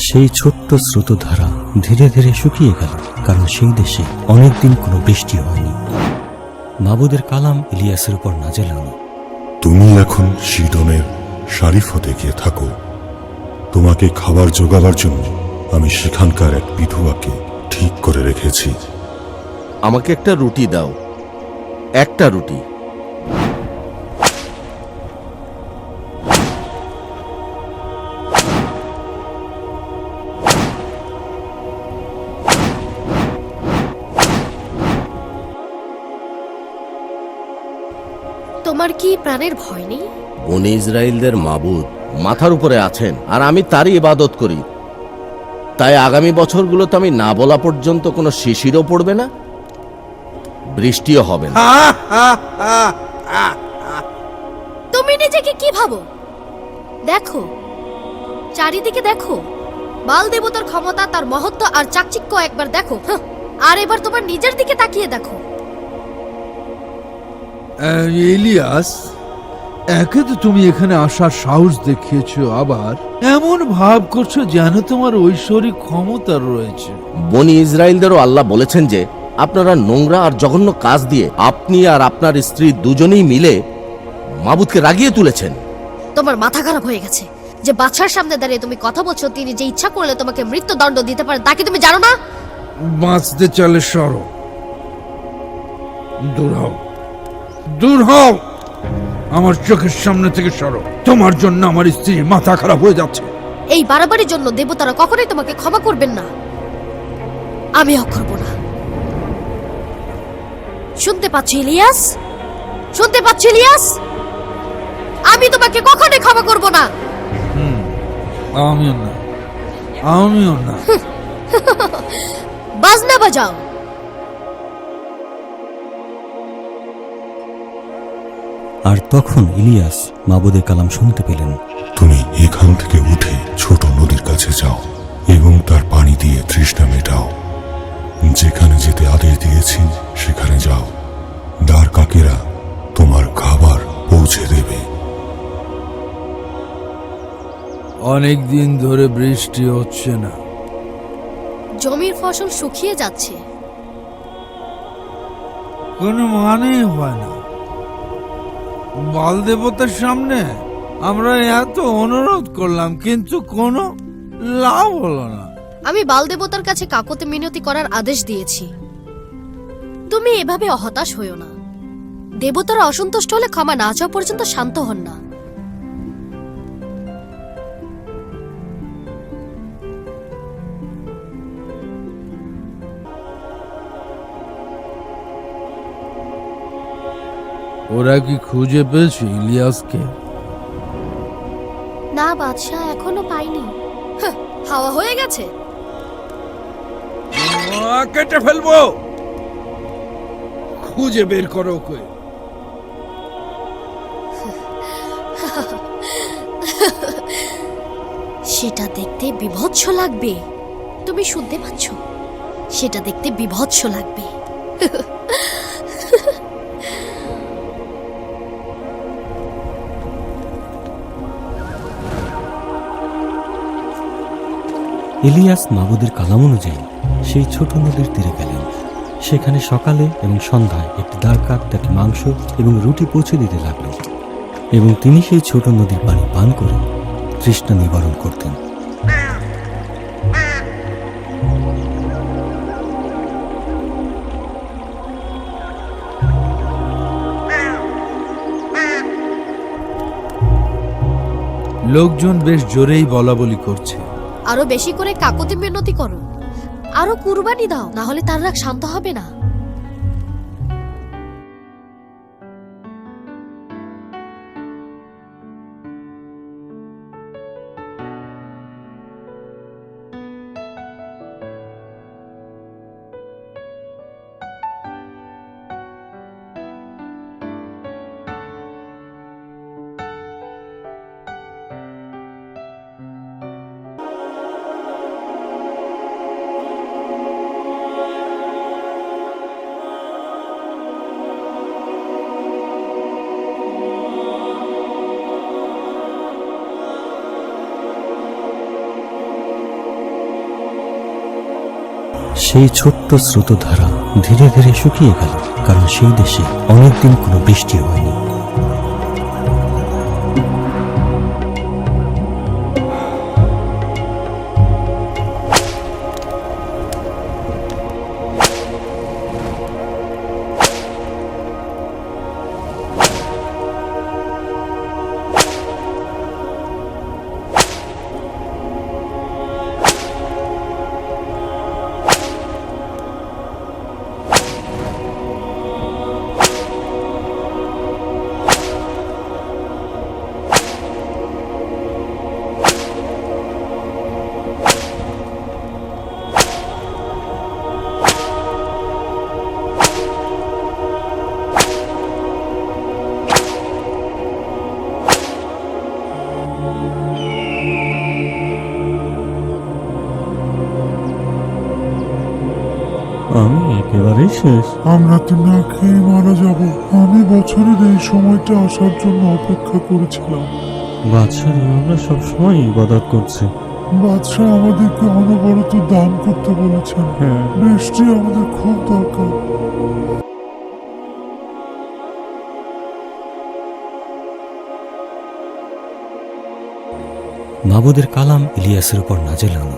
সেই ছোট্ট স্রোতধারা ধীরে ধীরে শুকিয়ে গেল কারণ সেই দেশে অনেকদিন কোনো বৃষ্টি হয়নি। মাবুদের কালাম ইলিয়াসের উপর নাজেল হলো। তুমি এখন সিডনের শারিফ হতে গিয়ে থাকো। তোমাকে খাবার জোগাবার জন্য আমি সেখানকার এক বিধবাকে ঠিক করে রেখেছি। আমাকে একটা রুটি দাও। একটা রুটি। প্রাণের ভয় নেই? বনি ইসরায়েলদের মাবুদ মাথার উপরে আছেন আর আমি তারই ইবাদত করি। তাই আগামী বছরগুলোতে আমি না বলা পর্যন্ত কোনো শিশিরও পড়বে না বৃষ্টিও হবে না। তুমি নিজেকে কি ভাবো? দেখো চারিদিকে দেখো বাল দেবতার ক্ষমতা তার মহত্ব আর চাকচিক্য একবার দেখো আর এবার তোমার নিজের দিকে তাকিয়ে দেখো। ইলিয়াস একে তো তুমি এখানে আসার সাহস দেখিয়েছো আবার এমন ভাব করছ যেন তোমার ঐশ্বরিক ক্ষমতা রয়েছে। বনি ইসরায়েলদেরও আল্লাহ বলেছেন যে আপনারা নোংরা আর জঘন্য কাজ দিয়ে আপনি আর আপনার স্ত্রী দুজনেই মিলে মাবুদকে রাগিয়ে তুলেছেন। তোমার মাথা খারাপ হয়ে গেছে। যে বাচ্চার সামনে দাঁড়িয়ে তুমি কথা বলছো তিনি যে ইচ্ছা করলে তোমাকে মৃত্যুদণ্ড দিতে পারে তা কি তুমি জানো না? বাঁচতে চলে সরো। দূর হও। দূর হও। আমার চোখের সামনে থেকে সরো। তোমার জন্য আমার স্ত্রীর মাথা খারাপ হয়ে যাচ্ছে। এই বাড়াবাড়ির জন্য দেবতারা কখনোই তোমাকে ক্ষমা করবেন না। আমি করব না শুনতে পাচ্ছ ইলিয়াস? শুনতে পাচ্ছ ইলিয়াস? আমি তোমাকে কখনোই ক্ষমা করব না। আমিও না। আমিও না। বাজনা বাজাও। আর তখন ইলিয়াস মাবুদের কালাম শুনতে পেলেন। তুমি এখান থেকে উঠে ছোট নদীর কাছে যাও এবং তার পানি দিয়ে তৃষ্ণা মেটাও। যেখানে যেতে আদেশ দিয়েছি সেখানে যাও। দ্বার কাকেরা তোমার খাবার পৌঁছে দেবে। অনেক দিন ধরে বৃষ্টি হচ্ছে না। জমির ফসল শুকিয়ে যাচ্ছে। কোনো মানেই হয় না। বাল দেবতার সামনে আমরা এত অনুরোধ করলাম, কিন্তু কোনো লাভ হলো না। আমি বাল দেবতার কাছে কাকতে মিনতি করার আদেশ দিয়েছি। তুমি এভাবে হতাশ হইও না। দেবতারা অসন্তুষ্ট হলে ক্ষমা না চাওয়া পর্যন্ত শান্ত হন না। ওরা কি খুঁজে পেয়েছে ইলিয়াসকে? না বাদশাহ এখনও পাইনি। হাওয়া হয়ে গেছে। কেটে ফেলব। খুঁজে বের করো ওকে। সেটা দেখতে বিভৎস লাগবে। তুমি শুনতে পাচ্ছ? সেটা দেখতে বিভৎস লাগবে। ইলিয়াস মাবুদের কালাম অনুযায়ী সেই ছোট নদীর তীরে গেলেন। সেখানে সকালে এবং সন্ধ্যায় একটি দ্বারকাক তাকে মাংস এবং রুটি পৌঁছে দিতে লাগল এবং তিনি সেই ছোট নদীর পানি পান করে তৃষ্ণা নিবারণ করতেন। লোকজন বেশ জোরেই বলা বলি করছে। আরও বেশি করে কাকতি মিনতি করো। আরও কুরবানি দাও না হলে তার রাগ শান্ত হবে না। সেই ছোট্ট স্রোতধারা ধীরে ধীরে শুকিয়ে গেল কারণ সেই দেশে অনেকদিন কোনো বৃষ্টি হয়নি। আমি একেবারেই শেষ। আমরা তো না খেয়ে মারা যাব। আমি বছরের এই সময়টা আসার জন্য অপেক্ষা করেছিলাম। বাদশাহ আমরা সবসময় ইবাদত করছি। বাদশাহ আমাদেরকে অনবরত দান করতে বলেছেন। হ্যাঁ। বৃষ্টি আমাদের খুব দরকার। মাবুদের কালাম ইলিয়াসের উপর নাজেল হলো।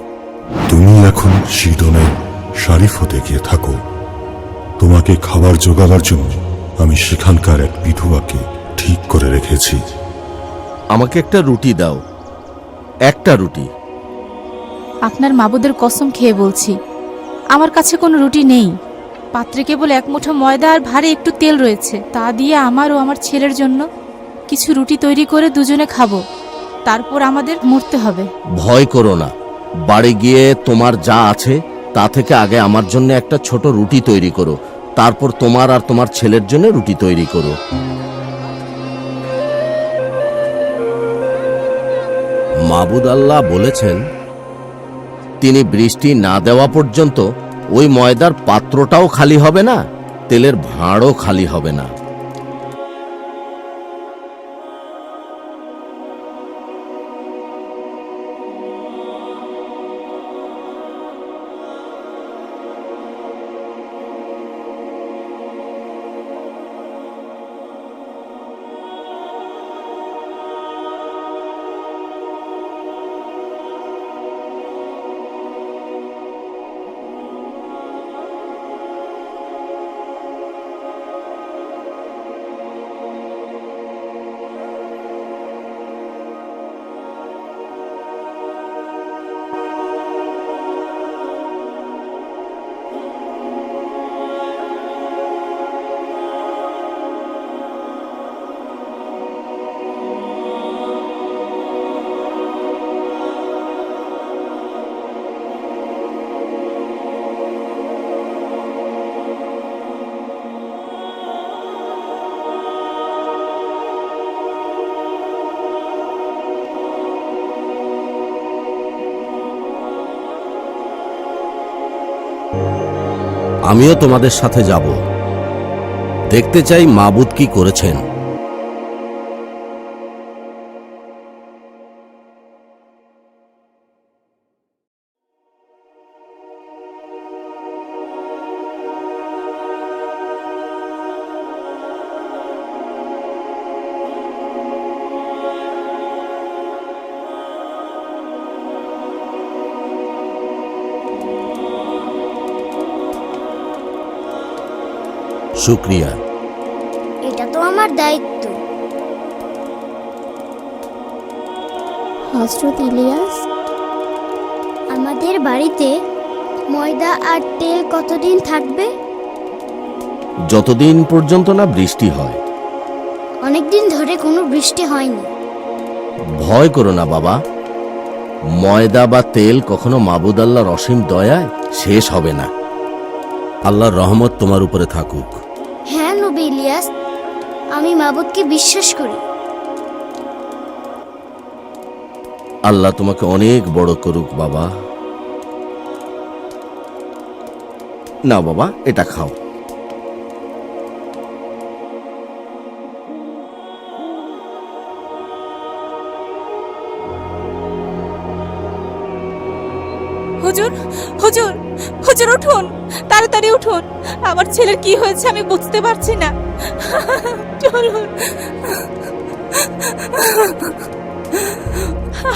তুমি এখন সিডনে শারিফ হতে গিয়ে থাকো। তোমাকে খাবার জোগাবার জন্য আমি সেখানকার এক বিধবাকে ঠিক করে রেখেছি। আমাকে একটা রুটি দাও। একটা রুটি। আপনার মাবুদের কসম খেয়ে বলছি আমার কাছে কোনো রুটি নেই। পাত্রে কেবল এক মুঠো ময়দা আর ভারে একটু তেল রয়েছে তা দিয়ে আমার ও আমার ছেলের জন্য কিছু রুটি তৈরি করে দুজনে খাব। তারপর আমাদের মরতে হবে। ভয় করো না। বাড়ি গিয়ে তোমার যা আছে তা থেকে আগে আমার জন্য একটা ছোট রুটি তৈরি করো। তারপর তোমার আর তোমার ছেলের জন্য রুটি তৈরি করো। মাবুদ আল্লাহ বলেছেন, তিনি বৃষ্টি না দেওয়া পর্যন্ত ওই ময়দার পাত্রটাও খালি হবে না, তেলের ভাঁড়ও খালি হবে না। আমিও তোমাদের সাথে যাব। দেখতে চাই মাবুদ কি করেছেন। শুক্রিয়া। এটা তো আমার দায়িত্ব। হজরত ইলিয়াস আমাদের বাড়িতে ময়দা আর তেল কতদিন থাকবে? যতদিন পর্যন্ত না বৃষ্টি হয়। অনেকদিন ধরে কোনো বৃষ্টি হয়নি। ভয় করো না বাবা। ময়দা বা তেল কখনো মাবুদ আল্লাহর অসীম দয়ায় শেষ হবে না। আল্লাহর রহমত তোমার উপরে থাকুক। হ্যাঁ ইলিয়াস আমি মাবুদকে বিশ্বাস করি। আল্লাহ তোমাকে অনেক বড় করুক বাবা। না বাবা এটা খাও। হুজুর হুজুর। হুজুর উঠুন তাড়াতাড়ি উঠুন। আমার ছেলের কি হয়েছে আমি বুঝতে পারছি না। চলুন।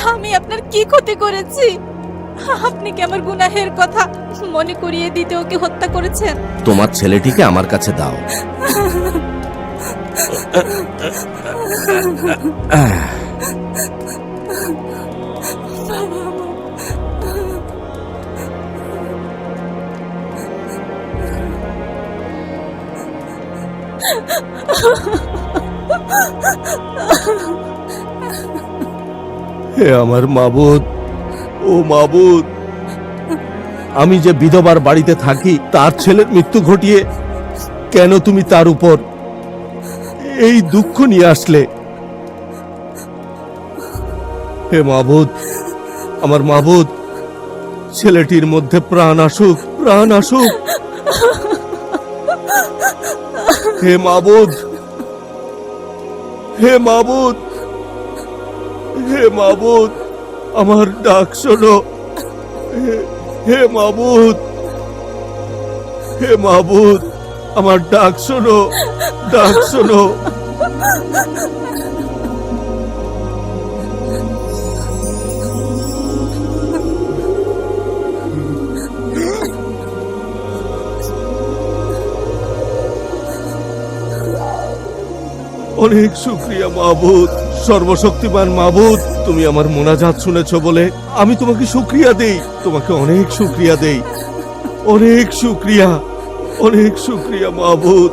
আমি আপনার কি ক্ষতি করেছি? আপনি কি আমার গুনাহের কথা মনে করিয়ে দিতে ওকে হত্যা করেছেন? তোমার ছেলেটিকে আমার কাছে দাও। হে আমার মাবুদ, ও মাবুদ। আমি যে বিধবার বাড়িতে থাকি, তার ছেলের মৃত্যু ঘটিয়ে কেন তুমি তার উপর এই দুঃখ নিয়ে আসলে? হে মাবুদ, আমার মাবুদ, ছেলেটির মধ্যে প্রাণ আসুক প্রাণ আসুক। হে মাবুদ হে মাবুদ হে মাবুদ, আমার ডাক শোনো। হে- মাবুদ, হে মাবুদ, আমার ডাক শোনো ডাক শোনো। অনেক শুক্রিয়া মাহবুদ সর্বশক্তিমান মাহবুদ তুমি আমার মোনাজাত শুনেছ বলে আমি তোমাকে শুক্রিয়া দেই। তোমাকে অনেক শুক্রিয়া দেই। অনেক শুক্রিয়া অনেক শুক্রিয়া মাহবুদ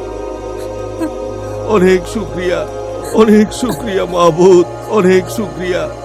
অনেক শুক্রিয়া অনেক শুক্রিয়া মাহবুদ অনেক শুক্রিয়া